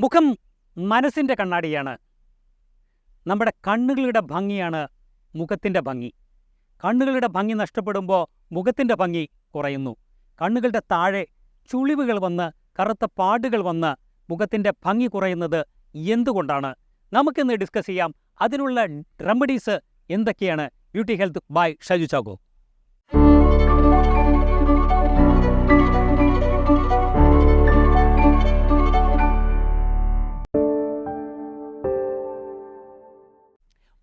മുഖം മനസ്സിന്റെ കണ്ണാടിയാണ്. നമ്മുടെ കണ്ണുകളുടെ ഭംഗിയാണ് മുഖത്തിന്റെ ഭംഗി. കണ്ണുകളുടെ ഭംഗി നഷ്ടപ്പെടുമ്പോൾ മുഖത്തിന്റെ ഭംഗി കുറയുന്നു. കണ്ണുകളുടെ താഴെ ചുളിവുകൾ വന്ന് കറുത്ത പാടുകൾ വന്ന് മുഖത്തിന്റെ ഭംഗി കുറയുന്നത് എന്തുകൊണ്ടാണ്? നമുക്കിന്ന് ഡിസ്കസ് ചെയ്യാം. അതിനുള്ള റെമഡീസ് എന്തൊക്കെയാണ്? Beauty health by Shaju Chacko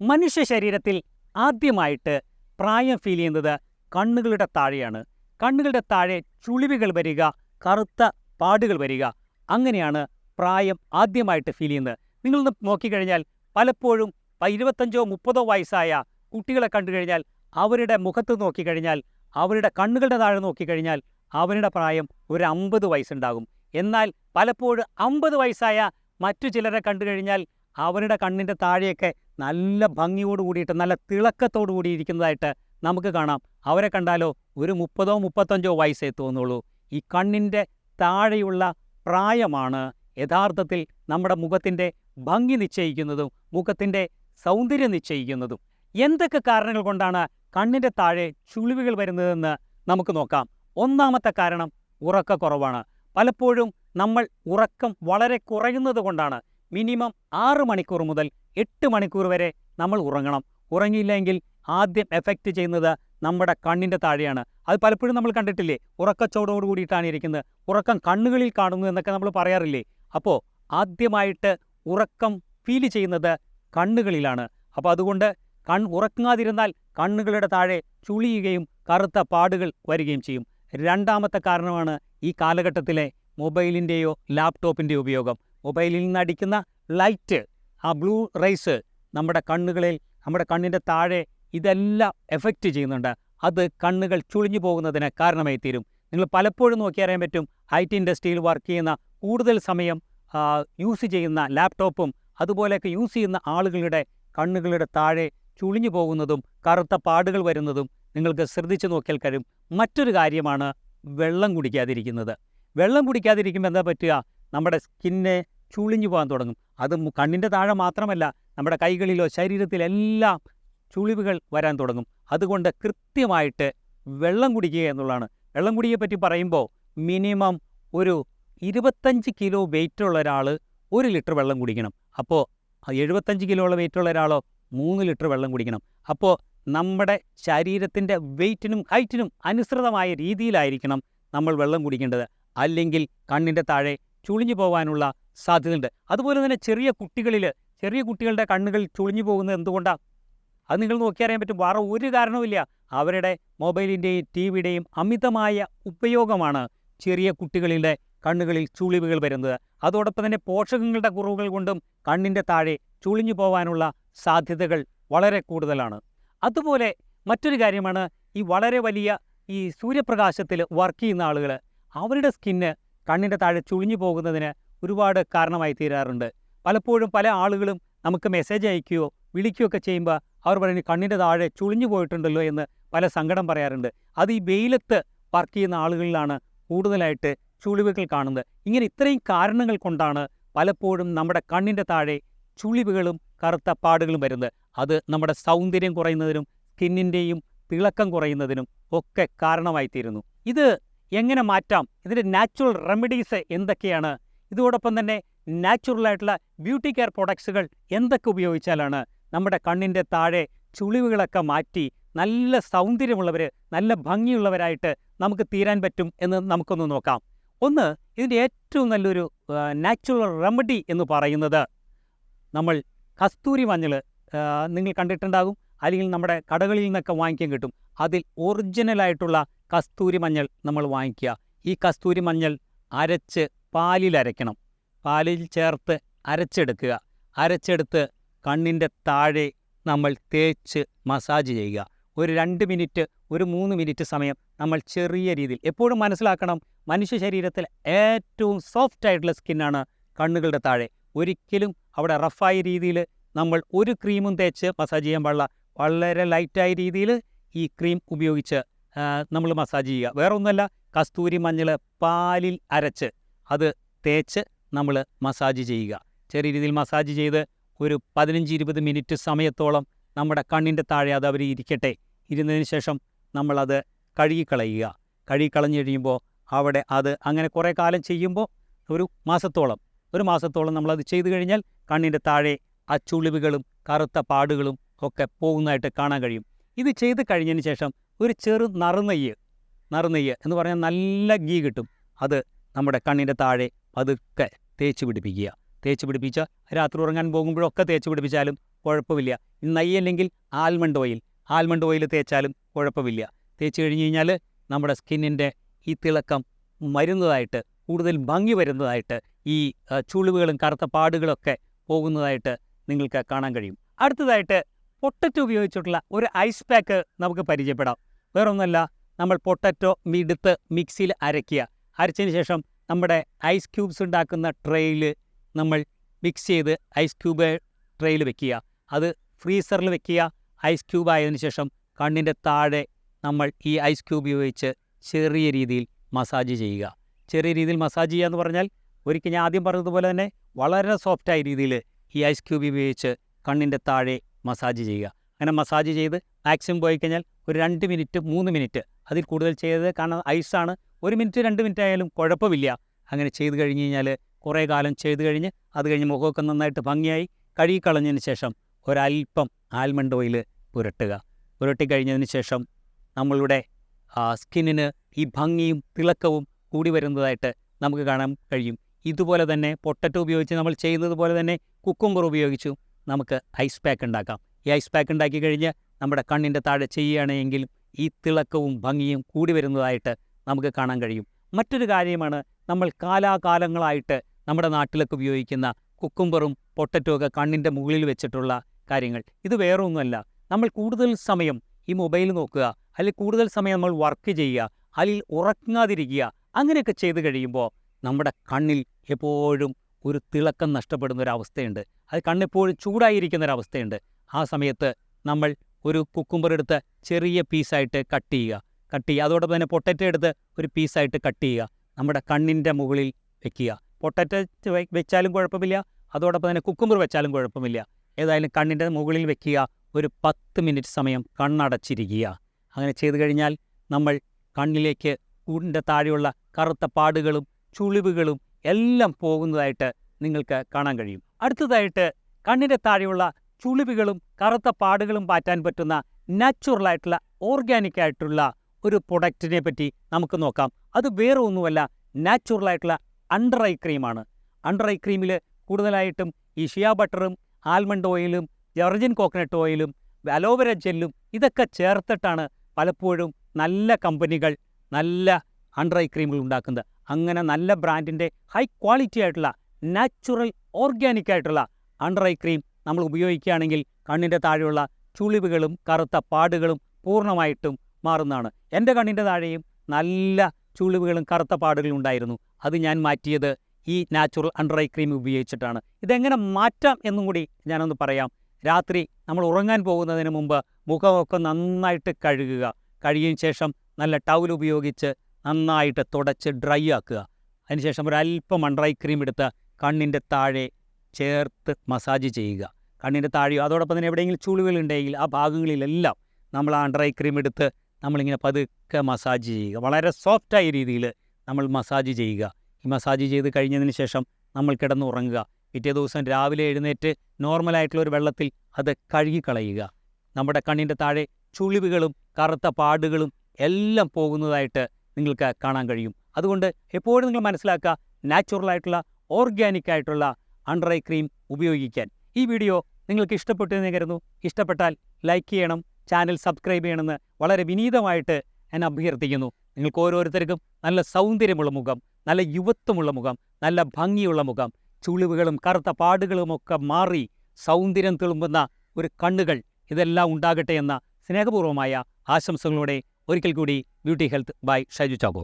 മനുഷ്യ ശരീരത്തിൽ ആദ്യമായിട്ട് പ്രായം ഫീൽ ചെയ്യുന്നത് കണ്ണുകളുടെ താഴെയാണ്. കണ്ണുകളുടെ താഴെ ചുളിവുകൾ വരിക കറുത്ത പാടുകൾ വരിക അങ്ങനെയാണ് പ്രായം ആദ്യമായിട്ട് ഫീൽ ചെയ്യുന്നത്. നിങ്ങളൊന്ന് നോക്കിക്കഴിഞ്ഞാൽ പലപ്പോഴും ഇരുപത്തഞ്ചോ മുപ്പതോ വയസ്സായ കുട്ടികളെ കണ്ടു കഴിഞ്ഞാൽ അവരുടെ മുഖത്ത് നോക്കിക്കഴിഞ്ഞാൽ അവരുടെ കണ്ണുകളുടെ താഴെ നോക്കിക്കഴിഞ്ഞാൽ അവരുടെ പ്രായം ഒരു അമ്പത് വയസ്സുണ്ടാകും. എന്നാൽ പലപ്പോഴും അമ്പത് വയസ്സായ മറ്റു ചിലരെ കണ്ടു കഴിഞ്ഞാൽ അവരുടെ കണ്ണിന്റെ താഴെയൊക്കെ നല്ല ഭംഗിയോട് കൂടിയിട്ട് നല്ല തിളക്കത്തോടു കൂടി ഇരിക്കുന്നതായിട്ട് നമുക്ക് കാണാം. അവരെ കണ്ടാലോ ഒരു മുപ്പതോ മുപ്പത്തഞ്ചോ വയസ്സേ തോന്നുള്ളൂ. ഈ കണ്ണിന്റെ താഴെയുള്ള പ്രായമാണ് യഥാർത്ഥത്തിൽ നമ്മുടെ മുഖത്തിന്റെ ഭംഗി നിശ്ചയിക്കുന്നതും മുഖത്തിന്റെ സൗന്ദര്യം നിശ്ചയിക്കുന്നതും. എന്തൊക്കെ കാരണങ്ങൾ കൊണ്ടാണ് കണ്ണിന്റെ താഴെ ചുളിവുകൾ വരുന്നതെന്ന് നമുക്ക് നോക്കാം. ഒന്നാമത്തെ കാരണം ഉറക്കക്കുറവാണ്. പലപ്പോഴും നമ്മൾ ഉറക്കം വളരെ കുറയുന്നത് കൊണ്ടാണ്. മിനിമം ആറ് മണിക്കൂർ മുതൽ എട്ട് മണിക്കൂർ വരെ നമ്മൾ ഉറങ്ങണം. ഉറങ്ങിയില്ലെങ്കിൽ ആദ്യം എഫക്റ്റ് ചെയ്യുന്നത് നമ്മുടെ കണ്ണിന്റെ താഴെയാണ്. അത് പലപ്പോഴും നമ്മൾ കണ്ടിട്ടില്ലേ? ഉറക്കച്ചോടോട് കൂടിയിട്ടാണ് ഇരിക്കുന്നത്. ഉറക്കം കണ്ണുകളിൽ കാണുന്നു എന്നൊക്കെ നമ്മൾ പറയാറില്ലേ? അപ്പോൾ ആദ്യമായിട്ട് ഉറക്കം ഫീൽ ചെയ്യുന്നത് കണ്ണുകളിലാണ്. അപ്പോൾ അതുകൊണ്ട് കൺ ഉറക്കാതിരുന്നാൽ കണ്ണുകളുടെ താഴെ ചുളിയുകയും കറുത്ത പാടുകൾ വരികയും ചെയ്യും. രണ്ടാമത്തെ കാരണമാണ് ഈ കാലഘട്ടത്തിലെ മൊബൈലിന്റെയോ ലാപ്ടോപ്പിന്റെയോ ഉപയോഗം. മൊബൈലിൽ നിന്ന് അടിക്കുന്ന ലൈറ്റ് ആ ബ്ലൂ റൈസ് നമ്മുടെ കണ്ണുകളിൽ നമ്മുടെ കണ്ണിന്റെ താഴെ ഇതെല്ലാം എഫക്റ്റ് ചെയ്യുന്നുണ്ട്. അത് കണ്ണുകൾ ചുളിഞ്ഞു പോകുന്നതിന് കാരണമായി തീരും നിങ്ങൾ പലപ്പോഴും നോക്കിയറിയാൻ പറ്റും ഐ ടി ഇൻഡസ്ട്രിയിൽ വർക്ക് ചെയ്യുന്ന കൂടുതൽ സമയം യൂസ് ചെയ്യുന്ന ലാപ്ടോപ്പും അതുപോലെയൊക്കെ യൂസ് ചെയ്യുന്ന ആളുകളുടെ കണ്ണുകളുടെ താഴെ ചുളിഞ്ഞു പോകുന്നതും കറുത്ത പാടുകൾ വരുന്നതും നിങ്ങൾക്ക് ശ്രദ്ധിച്ചു നോക്കിയാൽ കഴിയും. മറ്റൊരു കാര്യമാണ് വെള്ളം കുടിക്കാതിരിക്കുന്നത്. വെള്ളം കുടിക്കാതിരിക്കുമ്പോൾ എന്താ പറ്റുക? നമ്മുടെ സ്കിന്നെ ചുളിഞ്ഞു പോകാൻ തുടങ്ങും. അത് കണ്ണിന്റെ താഴെ മാത്രമല്ല നമ്മുടെ കൈകളിലോ ശരീരത്തിലെല്ലാം ചുളിവുകൾ വരാൻ തുടങ്ങും. അതുകൊണ്ട് കൃത്യമായിട്ട് വെള്ളം കുടിക്കുക എന്നുള്ളതാണ്. വെള്ളം കുടിയെ പറ്റി പറയുമ്പോൾ മിനിമം ഒരു ഇരുപത്തഞ്ച് കിലോ വെയിറ്റുള്ള ഒരാൾ ഒരു ലിറ്റർ വെള്ളം കുടിക്കണം. അപ്പോൾ എഴുപത്തഞ്ച് കിലോ ഉള്ള വെയിറ്റുള്ള ഒരാളോ മൂന്ന് ലിറ്റർ വെള്ളം കുടിക്കണം. അപ്പോൾ നമ്മുടെ ശരീരത്തിന്റെ വെയിറ്റിനും ഹൈറ്റിനും അനുസൃതമായ രീതിയിലായിരിക്കണം നമ്മൾ വെള്ളം കുടിക്കേണ്ടത്. അല്ലെങ്കിൽ കണ്ണിന്റെ താഴെ ചുളിഞ്ഞു പോകാനുള്ള സാധ്യതയുണ്ട്. അതുപോലെ തന്നെ ചെറിയ കുട്ടികളിൽ ചെറിയ കുട്ടികളുടെ കണ്ണുകൾ ചുളിഞ്ഞു പോകുന്നത് എന്തുകൊണ്ടാണ് അത് നിങ്ങൾ നോക്കിയറിയാൻ പറ്റും. വേറെ ഒരു കാരണവുമില്ല അവരുടെ മൊബൈലിന്റെയും ടി വിയുടെയും അമിതമായ ഉപയോഗമാണ് ചെറിയ കുട്ടികളുടെ കണ്ണുകളിൽ ചുളിവുകൾ വരുന്നത്. അതോടൊപ്പം തന്നെ പോഷകങ്ങളുടെ കുറവുകൾ കൊണ്ടും കണ്ണിന്റെ താഴെ ചുളിഞ്ഞു പോകാനുള്ള സാധ്യതകൾ വളരെ കൂടുതലാണ്. അതുപോലെ മറ്റൊരു കാര്യമാണ് ഈ വളരെ വലിയ ഈ സൂര്യപ്രകാശത്തിൽ വർക്ക് ചെയ്യുന്ന ആളുകൾ അവരുടെ സ്കിന്ന് കണ്ണിന്റെ താഴെ ചുളിഞ്ഞു പോകുന്നതിന് ഒരുപാട് കാരണമായി തീരാറുണ്ട്. പലപ്പോഴും പല ആളുകളും നമുക്ക് മെസ്സേജ് അയക്കുകയോ വിളിക്കുകയോ ഒക്കെ ചെയ്യുമ്പോൾ അവർ പറയുന്നത് കണ്ണിന്റെ താഴെ ചുളിഞ്ഞു പോയിട്ടുണ്ടല്ലോ എന്ന് പല സങ്കടം പറയാറുണ്ട്. അത് ഈ വെയിലത്ത് വർക്ക് ചെയ്യുന്ന ആളുകളിലാണ് കൂടുതലായിട്ട് ചുളിവുകൾ കാണുന്നത്. ഇങ്ങനെ ഇത്രയും കാരണങ്ങൾ കൊണ്ടാണ് പലപ്പോഴും നമ്മുടെ കണ്ണിന്റെ താഴെ ചുളിവുകളും കറുത്ത പാടുകളും വരുന്നത്. അത് നമ്മുടെ സൗന്ദര്യം കുറയുന്നതിനും സ്കിന്നിന്റെയും തിളക്കം കുറയുന്നതിനും ഒക്കെ കാരണമായി തീരുന്നു. ഇത് എങ്ങനെ മാറ്റാം? ഇതിന്റെ നാച്ചുറൽ റെമഡീസ് എന്തൊക്കെയാണ്? ഇതോടൊപ്പം തന്നെ നാച്ചുറൽ ആയിട്ടുള്ള ബ്യൂട്ടി കെയർ പ്രൊഡക്ട്സുകൾ എന്തൊക്കെ ഉപയോഗിച്ചാലാണ് നമ്മുടെ കണ്ണിന്റെ താഴെ ചുളിവുകളൊക്കെ മാറ്റി നല്ല സൗന്ദര്യമുള്ളവർ നല്ല ഭംഗിയുള്ളവരായിട്ട് നമുക്ക് തീരാൻ പറ്റും എന്ന് നമുക്കൊന്ന് നോക്കാം. ഒന്ന് ഇതിന്റെ ഏറ്റവും നല്ലൊരു നാച്ചുറൽ റെമഡി എന്ന് പറയുന്നത് നമ്മൾ കസ്തൂരി മഞ്ഞൾ നിങ്ങൾ കണ്ടിട്ടുണ്ടാകും. അല്ലെങ്കിൽ നമ്മുടെ കടകളിൽ നിന്നൊക്കെ വാങ്ങിക്കാൻ കിട്ടും. അതിൽ ഒറിജിനലായിട്ടുള്ള കസ്തൂരി മഞ്ഞൾ നമ്മൾ വാങ്ങിക്കുക. ഈ കസ്തൂരി മഞ്ഞൾ അരച്ച് പാലിൽ അരയ്ക്കണം. പാലിൽ ചേർത്ത് അരച്ചെടുക്കുക. അരച്ചെടുത്ത് കണ്ണിന്റെ താഴെ നമ്മൾ തേച്ച് മസാജ് ചെയ്യുക. ഒരു രണ്ട് മിനിറ്റ് ഒരു മൂന്ന് മിനിറ്റ് സമയം നമ്മൾ ചെറിയ രീതിയിൽ എപ്പോഴും മനസ്സിലാക്കണം മനുഷ്യ ശരീരത്തിൽ ഏറ്റവും സോഫ്റ്റ് ആയിട്ടുള്ള സ്കിന്നാണ് കണ്ണുകളുടെ താഴെ. ഒരിക്കലും അവിടെ റഫായ രീതിയിൽ നമ്മൾ ഒരു ക്രീമും തേച്ച് മസാജ് ചെയ്യാൻ പാടില്ല. വളരെ ലൈറ്റായ രീതിയിൽ ഈ ക്രീം ഉപയോഗിച്ച് നമ്മൾ മസാജ് ചെയ്യുക. വേറെ ഒന്നുമല്ല കസ്തൂരി മഞ്ഞൾ പാലിൽ അരച്ച് അത് തേച്ച് നമ്മൾ മസാജ് ചെയ്യുക. ചെറിയ രീതിയിൽ മസാജ് ചെയ്ത് ഒരു പതിനഞ്ച് ഇരുപത് മിനിറ്റ് സമയത്തോളം നമ്മുടെ കണ്ണിന്റെ താഴെ അത് അവർ ഇരിക്കട്ടെ. ഇരുന്നതിന് ശേഷം നമ്മളത് കഴുകിക്കളയുക. കഴുകിക്കളഞ്ഞ് കഴിയുമ്പോൾ അവിടെ അത് അങ്ങനെ കുറേ കാലം ചെയ്യുമ്പോൾ ഒരു മാസത്തോളം ഒരു മാസത്തോളം നമ്മളത് ചെയ്തു കഴിഞ്ഞാൽ കണ്ണിന്റെ താഴെ ആ ചുളിവുകളും കറുത്ത പാടുകളും ഒക്കെ പോകുന്നതായിട്ട് കാണാൻ കഴിയും. ഇത് ചെയ്ത് കഴിഞ്ഞതിന് ശേഷം ഒരു ചെറു നറുനെയ്യ് നറുനെയ്യ് എന്ന് പറഞ്ഞാൽ നല്ല ഗീ കിട്ടും. അത് നമ്മുടെ കണ്ണിന്റെ താഴെ പതുക്കെ തേച്ച് പിടിപ്പിക്കുക. തേച്ച് പിടിപ്പിച്ച രാത്രി ഉറങ്ങാൻ പോകുമ്പോഴൊക്കെ തേച്ച് പിടിപ്പിച്ചാലും കുഴപ്പമില്ല. നെയ്യല്ലെങ്കിൽ ആൽമണ്ട് ഓയിൽ. ആൽമണ്ട് ഓയിൽ തേച്ചാലും കുഴപ്പമില്ല. തേച്ച് കഴിഞ്ഞ് കഴിഞ്ഞാൽ നമ്മുടെ സ്കിന്നിന്റെ ഈ തിളക്കം മരുന്നതായിട്ട് കൂടുതൽ ഭംഗി വരുന്നതായിട്ട് ഈ ചുളിവുകളും കറുത്ത പാടുകളൊക്കെ പോകുന്നതായിട്ട് നിങ്ങൾക്ക് കാണാൻ കഴിയും. അടുത്തതായിട്ട് പൊട്ടറ്റോ ഉപയോഗിച്ചിട്ടുള്ള ഒരു ഐസ് പാക്ക് നമുക്ക് പരിചയപ്പെടാം. വേറൊന്നുമല്ല നമ്മൾ പൊട്ടറ്റോ മിടുത്ത് മിക്സിയിൽ അരയ്ക്കുക. അരച്ചതിന് ശേഷം നമ്മുടെ ഐസ് ക്യൂബ്സ് ഉണ്ടാക്കുന്ന ട്രേയിൽ നമ്മൾ മിക്സ് ചെയ്ത് ഐസ് ക്യൂബ് ട്രേയിൽ വെക്കുക. അത് ഫ്രീസറിൽ വെക്കുക. ഐസ് ക്യൂബ് ആയതിനു ശേഷം കണ്ണിന്റെ താഴെ നമ്മൾ ഈ ഐസ് ക്യൂബ് ഉപയോഗിച്ച് ചെറിയ രീതിയിൽ മസാജ് ചെയ്യുക. ചെറിയ രീതിയിൽ മസാജ് ചെയ്യുക എന്ന് പറഞ്ഞാൽ ഒരിക്കൽ ഞാൻ ആദ്യം പറഞ്ഞതുപോലെ തന്നെ വളരെ സോഫ്റ്റായ രീതിയിൽ ഈ ഐസ് ക്യൂബ് ഉപയോഗിച്ച് കണ്ണിന്റെ താഴെ മസാജ് ചെയ്യുക. അങ്ങനെ മസാജ് ചെയ്ത് മാക്സിമം പോയി കഴിഞ്ഞാൽ ഒരു രണ്ട് മിനിറ്റ് മൂന്ന് മിനിറ്റ് അതിൽ കൂടുതൽ ചെയ്തത് കാരണം ഐസാണ് ഒരു മിനിറ്റ് രണ്ട് മിനിറ്റ് ആയാലും കുഴപ്പമില്ല. അങ്ങനെ ചെയ്ത് കഴിഞ്ഞ് കഴിഞ്ഞാൽ കുറേ കാലം ചെയ്ത് കഴിഞ്ഞ് അത് കഴിഞ്ഞ് മുഖമൊക്കെ നന്നായിട്ട് ഭംഗിയായി കഴുകിക്കളഞ്ഞതിന് ശേഷം ഒരല്പം ആൽമണ്ട് ഓയിൽ പുരട്ടുക. പുരട്ടി കഴിഞ്ഞതിന് ശേഷം നമ്മളുടെ സ്കിന്നിന് ഈ ഭംഗിയും തിളക്കവും കൂടി വരുന്നതായിട്ട് നമുക്ക് കാണാൻ കഴിയും. ഇതുപോലെ തന്നെ പൊട്ടറ്റോ ഉപയോഗിച്ച് നമ്മൾ ചെയ്യുന്നത് പോലെ തന്നെ കുക്കുംബർ ഉപയോഗിച്ചു. നമുക്ക് ഐസ് പാക്ക് ഉണ്ടാക്കാം. ഈ ഐസ് പാക്ക് ഉണ്ടാക്കി കഴിഞ്ഞ് നമ്മുടെ കണ്ണിന്റെ താഴെ ചെയ്യുകയാണെങ്കിൽ ഈ തിളക്കവും ഭംഗിയും കൂടി വരുന്നതായിട്ട് നമുക്ക് കാണാൻ കഴിയും. മറ്റൊരു കാര്യമാണ് നമ്മൾ കാലാകാലങ്ങളായിട്ട് നമ്മുടെ നാട്ടിലൊക്കെ ഉപയോഗിക്കുന്ന കുക്കുംബറും പൊട്ടറ്റോ ഒക്കെ കണ്ണിന്റെ മുകളിൽ വെച്ചിട്ടുള്ള കാര്യങ്ങൾ. ഇത് വേറൊന്നുമല്ല. നമ്മൾ കൂടുതൽ സമയം ഈ മൊബൈൽ നോക്കുക അല്ലെങ്കിൽ കൂടുതൽ സമയം നമ്മൾ വർക്ക് ചെയ്യുക അല്ലെങ്കിൽ ഉറങ്ങാതിരിക്കുക അങ്ങനെയൊക്കെ ചെയ്ത് കഴിയുമ്പോൾ നമ്മുടെ കണ്ണിൽ എപ്പോഴും ഒരു തിളക്കം നഷ്ടപ്പെടുന്ന ഒരു അവസ്ഥയുണ്ട് അത് കണ്ണെപ്പോഴും ചൂടായിരിക്കുന്ന ഒരു അവസ്ഥയുണ്ട് ആ സമയത്ത് നമ്മൾ ഒരു കുക്കുംബർ എടുത്ത് ചെറിയ പീസായിട്ട് കട്ട് ചെയ്യുക. കട്ട് ചെയ്യുക. അതോടൊപ്പം തന്നെ പൊട്ടറ്റോ എടുത്ത് ഒരു പീസായിട്ട് കട്ട് ചെയ്യുക. നമ്മുടെ കണ്ണിന്റെ മുകളിൽ വെക്കുക. പൊട്ടറ്റോ വെച്ചാലും കുഴപ്പമില്ല. അതോടൊപ്പം തന്നെ കുക്കുംബർ വെച്ചാലും കുഴപ്പമില്ല. ഏതായാലും കണ്ണിന്റെ മുകളിൽ വെക്കുക. ഒരു പത്ത് മിനിറ്റ് സമയം കണ്ണടച്ചിരിക്കുക. അങ്ങനെ ചെയ്തു കഴിഞ്ഞാൽ നമ്മൾ കണ്ണിലേക്ക് കൂടിന്റെ താഴെയുള്ള കറുത്ത പാടുകളും ചുളിവുകളും എല്ലാം പോകുന്നതായിട്ട് നിങ്ങൾക്ക് കാണാൻ കഴിയും. അടുത്തതായിട്ട് കണ്ണിന്റെ താഴെയുള്ള ചുളിവുകളും കറുത്ത പാടുകളും പാറ്റാൻ പറ്റുന്ന നാച്ചുറലായിട്ടുള്ള ഓർഗാനിക് ആയിട്ടുള്ള ഒരു പ്രൊഡക്റ്റിനെ പറ്റി നമുക്ക് നോക്കാം. അത് വേറെ ഒന്നുമല്ല നാച്ചുറലായിട്ടുള്ള അണ്ടർ ഐ ക്രീമാണ് അണ്ടർ ഐ ക്രീമിൽ കൂടുതലായിട്ടും ഈ ഷിയ ബട്ടറും ആൽമണ്ട് ഓയിലും ജർജിൻ കോക്കനട്ട് ഓയിലും അലോവര ജെല്ലും ഇതൊക്കെ ചേർത്തിട്ടാണ് പലപ്പോഴും നല്ല കമ്പനികൾ നല്ല അണ്ടർ ഐ ക്രീമുകൾ ഉണ്ടാക്കുന്നത്. അങ്ങനെ നല്ല ബ്രാൻഡിന്റെ ഹൈ ക്വാളിറ്റി ആയിട്ടുള്ള നാച്ചുറൽ ഓർഗാനിക് ആയിട്ടുള്ള അണ്ടർ ഐ ക്രീം നമ്മൾ ഉപയോഗിക്കുകയാണെങ്കിൽ കണ്ണിന്റെ താഴെയുള്ള ചുളിവുകളും കറുത്ത പാടുകളും പൂർണമായിട്ടും മാറുന്നതാണ്. എന്റെ കണ്ണിന്റെ താഴെയും നല്ല ചുളിവുകളും കറുത്ത പാടുകളും ഉണ്ടായിരുന്നു. അത് ഞാൻ മാറ്റിയത് ഈ നാച്ചുറൽ അണ്ടർ ഐ ക്രീം ഉപയോഗിച്ചിട്ടാണ്. ഇതെങ്ങനെ മാറ്റാം എന്നും കൂടി ഞാനൊന്ന് പറയാം. രാത്രി നമ്മൾ ഉറങ്ങാൻ പോകുന്നതിന് മുമ്പ് മുഖമൊക്കെ നന്നായിട്ട് കഴുകുക. കഴുകിയതിന് ശേഷം നല്ല ടൗൽ ഉപയോഗിച്ച് നന്നായിട്ട് തുടച്ച് ഡ്രൈ ആക്കുക. അതിനുശേഷം ഒരല്പം ഐ ക്രീം എടുത്ത് കണ്ണിന്റെ താഴെ ചേർത്ത് മസാജ് ചെയ്യുക. കണ്ണിന്റെ താഴെയോ അതോടൊപ്പം തന്നെ എവിടെയെങ്കിലും ചുളിവുകളുണ്ടെങ്കിൽ ആ ഭാഗങ്ങളിലെല്ലാം നമ്മൾ ആ ഡ്രൈ ക്രീം എടുത്ത് നമ്മളിങ്ങനെ പതുക്കെ മസാജ് ചെയ്യുക. വളരെ സോഫ്റ്റായ രീതിയിൽ നമ്മൾ മസാജ് ചെയ്യുക. ഈ മസാജ് ചെയ്ത് കഴിഞ്ഞതിന് ശേഷം നമ്മൾ കിടന്ന് ഉറങ്ങുക. പിറ്റേ ദിവസം രാവിലെ എഴുന്നേറ്റ് നോർമലായിട്ടുള്ള ഒരു വെള്ളത്തിൽ അത് കഴുകിക്കളയുക. നമ്മുടെ കണ്ണിന്റെ താഴെ ചുളിവുകളും കറുത്ത പാടുകളും എല്ലാം പോകുന്നതായിട്ട് നിങ്ങൾക്ക് കാണാൻ കഴിയും. അതുകൊണ്ട് എപ്പോഴും നിങ്ങൾ മനസ്സിലാക്കുക നാച്ചുറലായിട്ടുള്ള ഓർഗാനിക് ആയിട്ടുള്ള അണ്ടർ ഐ ക്രീം ഉപയോഗിക്കാൻ. ഈ വീഡിയോ നിങ്ങൾക്ക് ഇഷ്ടപ്പെട്ടു എന്ന് കരുതുന്നു. ഇഷ്ടപ്പെട്ടാൽ ലൈക്ക് ചെയ്യണം ചാനൽ സബ്സ്ക്രൈബ് ചെയ്യണമെന്ന് വളരെ വിനീതമായിട്ട് ഞാൻ അഭ്യർത്ഥിക്കുന്നു. നിങ്ങൾക്ക് ഓരോരുത്തർക്കും നല്ല സൗന്ദര്യമുള്ള മുഖം നല്ല യുവത്വമുള്ള മുഖം നല്ല ഭംഗിയുള്ള മുഖം ചുളിവുകളും കറുത്ത പാടുകളുമൊക്കെ മാറി സൗന്ദര്യം തെളുമ്പുന്ന ഒരു കണ്ണുകൾ ഇതെല്ലാം ഉണ്ടാകട്ടെ എന്ന സ്നേഹപൂർവമായ ആശംസകളോടെ ഒരിക്കൽ കൂടി beauty health by Shaiju Chacko